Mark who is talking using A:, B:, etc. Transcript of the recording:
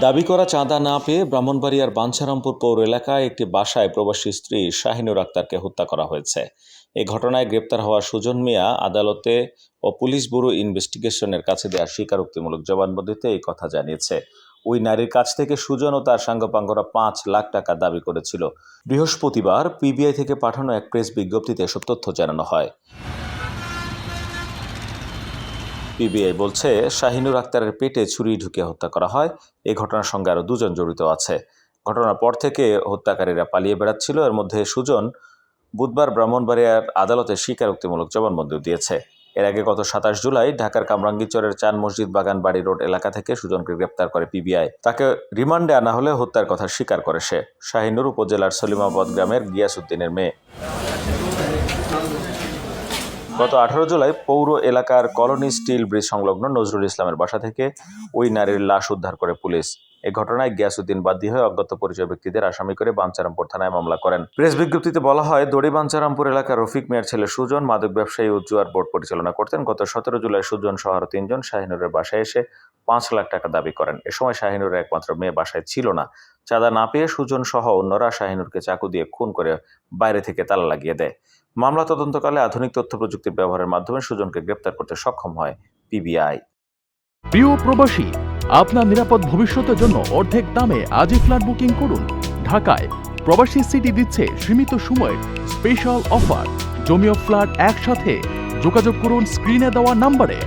A: দাবি করা চাঁদা না পেয়ে ব্রাহ্মণবাড়িয়ার বাঞ্ছারামপুর পৌর এলাকায় একটি বাসায় প্রবাসী স্ত্রী শাহিনুর আক্তারকে হত্যা করা হয়েছে। এই ঘটনায় গ্রেপ্তার হওয়া সুজন মিয়া আদালতে ও পুলিশ ব্যুরো ইনভেস্টিগেশনের কাছে দেওয়া স্বীকারোক্তিমূলক জবানবন্দিতে এই কথা জানিয়েছে। ওই নারীর কাছ থেকে সুজন ও তার সাঙ্গপাঙ্গরা পাঁচ লাখ টাকা দাবি করেছিল। বৃহস্পতিবার পিবিআই থেকে পাঠানো এক প্রেস বিজ্ঞপ্তিতে এসব তথ্য জানানো হয়। পিবিআই বলছে, শাহিনুর আক্তারের পেটে ছুরি ঢুকে হত্যা করা হয়। এই ঘটনার সঙ্গে আরও দুজন জড়িত আছে। ঘটনার পর থেকে হত্যাকারীরা পালিয়ে বেড়াচ্ছিল। এর মধ্যে সুজন বুধবার ব্রাহ্মণবাড়িয়ার আদালতে স্বীকারোক্তিমূলক জবানবন্দিও দিয়েছে। এর আগে গত সাতাশ জুলাই ঢাকার কামরাঙ্গীচরের চান মসজিদ বাগান বাড়ি রোড এলাকা থেকে সুজনকে গ্রেপ্তার করে পিবিআই। তাকে রিমান্ডে আনা হলে হত্যার কথা স্বীকার করে সে। শাহিনুর উপজেলার সলিমাবাদ গ্রামের গিয়াসউদ্দিনের মেয়ে। গত আঠারো জুলাই পৌর এলাকার কলোনি স্টিল ব্রিজ সংলগ্ন নজরুল ইসলামের বাসা থেকে ওই নারীর লাশ উদ্ধার করে পুলিশ। এ ঘটনায় গ্যাসউদ্দিন বাদী হয়ে অজ্ঞাত পরিচয় ব্যক্তিদের আসামি করে বাঞ্চারামপুর থানায় মামলা করেন। প্রেস বিজ্ঞপ্তিতে বলা হয়, দড়ি বাঞ্চারামপুর এলাকার রফিক মিয়ার ছেলে সুজন মাদক ব্যবসায়ী উজ্জুয়ার জুয়ার বোর্ড পরিচালনা করতেন। গত সতেরো জুলাই সুজন সহ তিনজন শাহিনুরের বাসায় এসে পাঁচ লাখ টাকা দাবি করেন। এ সময় শাহিনুরের একমাত্র মেয়ে বাসায় ছিল না। চাঁদা না পেয়ে সুজন সহ অন্যরা শাহিনুরকে চাকু দিয়ে খুন করে বাইরে থেকে তালা লাগিয়ে দেয়। মামলা তদন্তকালে আধুনিক তথ্য প্রযুক্তির ব্যবহারের মাধ্যমে সুজনকে গ্রেপ্তার করতে সক্ষম হয় পিবিআই।
B: প্রিয় প্রবাসী, আপনার নিরাপদ ভবিষ্যতের জন্য অর্ধেক দামে আজই ফ্ল্যাট বুকিং করুন। ঢাকায় প্রবাসী সিটি দিচ্ছে সীমিত সময়ের স্পেশাল অফার। জমিও ফ্ল্যাট একসাথে। যোগাযোগ করুন স্ক্রিনে দেওয়া নাম্বারে।